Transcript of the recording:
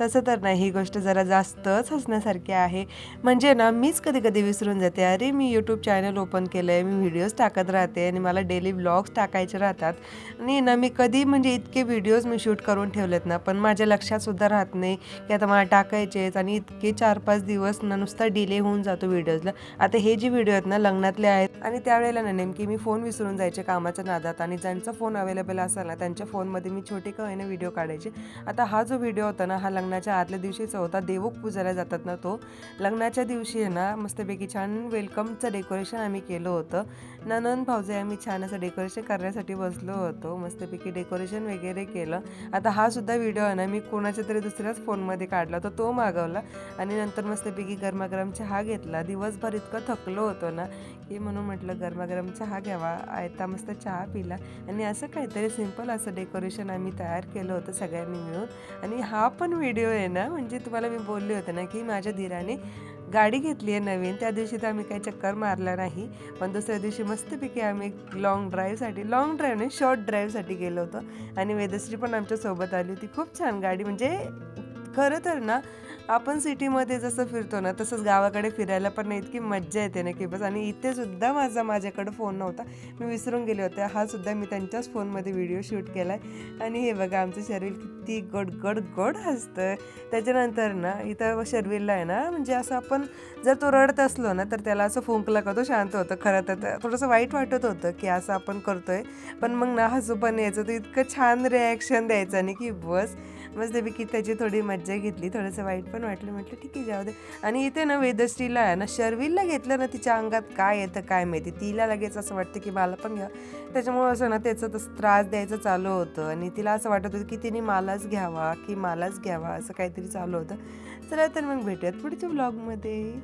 तसं तर नाही. ही गोष्ट जरा जास्तच हसण्यासारखी आहे. म्हणजे ना मीच कधी कधी विसरून जाते. अरे मी यूट्यूब चॅनल ओपन केलं आहे मी व्हिडिओज टाकत राहते आणि मला डेली ब्लॉग्स टाकायचे राहतात. आणि ना मी कधी म्हणजे इतके व्हिडिओज मी शूट करून ठेवलेत ना पण माझ्या लक्षातसुद्धा राहत नाही की आता मला टाकायचेच आणि इतके चार पाच दिवस ना नुसता डिले होऊन जातो व्हिडिओजला आता हे जे व्हिडिओ आहेत ना लग्नातले आहेत आणि त्यावेळेला ना नेमकी मी फोन विसरून जायचे कामाच्या नादात आणि ज्यांचा फोन अवेलेबल असेल ना त्यांच्या फोनमध्ये मी छोटे का होईना व्हिडिओ काढायचे. आता हा जो व्हिडिओ होता ना हा लग्नाच्या आदल्या दिवशीचा होता देवूक पुजायला जातात ना तो. लग्नाच्या दिवशी आहे ना मस्तपैकी छान वेलकमचं डेकोरेशन आम्ही केलं होतं. ननंद भाऊजे आम्ही छान असं डेकोरेशन करण्यासाठी बसलो होतो. मस्तपैकी डेकोरेशन वगैरे केलं. आता हा सुद्धा व्हिडिओ आहे ना मी कोणाच्या तरी दुसऱ्याच फोनमध्ये काढला होता तो मागवला. आणि नंतर मस्तपैकी गरमागरम चहा घेतला. दिवसभर इतकं थकलो होतो ना की म्हणून म्हटलं गरमागरम चहा घ्यावा. आयता मस्त चहा पिला. आणि असं काहीतरी सिंपल असं डेकोरेशन आम्ही तयार केलं होतं सगळ्यांनी मिळून. आणि हा पण व्हिडिओ आहे ना म्हणजे तुम्हाला मी बोलले होते ना की माझ्या धीराने गाडी घेतली आहे नवीन. त्या दिवशी तर आम्ही काही चक्कर मारला नाही पण दुसऱ्या दिवशी मस्तपैकी आम्ही लॉंग ड्राईव्हसाठी लॉंग ड्राईव्ह नाही शॉर्ट ड्राईव्हसाठी गेलो होतो. आणि वेदश्री पण आमच्यासोबत आली होती. खूप छान गाडी म्हणजे खरं तर ना आपण सिटीमध्ये जसं फिरतो ना तसंच गावाकडे फिरायला पण ना इतकी मज्जा येते ना की बस. आणि इथे सुद्धा माझा माझ्याकडं फोन नव्हता. मी विसरून गेले होते. हा सुद्धा मी त्यांच्याच फोनमध्ये व्हिडिओ शूट केला आहे आणि हे बघा आमचं शरीर किती गड गड गड हसतं त्याच्यानंतर ना इथं शरीरला आहे ना म्हणजे असं आपण जर तो रडत असलो ना तर त्याला असं फुंकला का तो शांत होतं. खरं तर थोडंसं वाईट वाटत होतं की असं आपण करतोय. पण मग ना हसू पण यायचं. तर इतकं छान रिॲक्शन द्यायचं आणि की बस. मस्तपैकी त्याची थोडी मज्जा मज्जा घेतली. थोडंसं वाईट पण वाटलं. म्हटलं ठीक आहे जाऊ दे. आणि इथे ना वेदश्रीला आहे ना शर्विलला घेतलं ना तिच्या अंगात काय येतं काय माहिती. तिला लगेच असं वाटतं की मला पण घ्या. त्याच्यामुळं असं ना त्याचं तसं त्रास द्यायचं चालू होतं. आणि तिला असं वाटत होतं की तिने मलाच घ्यावा की मलाच घ्यावा असं काहीतरी चालू होतं. चला तर मग भेटूयात पुढच्या ब्लॉगमध्ये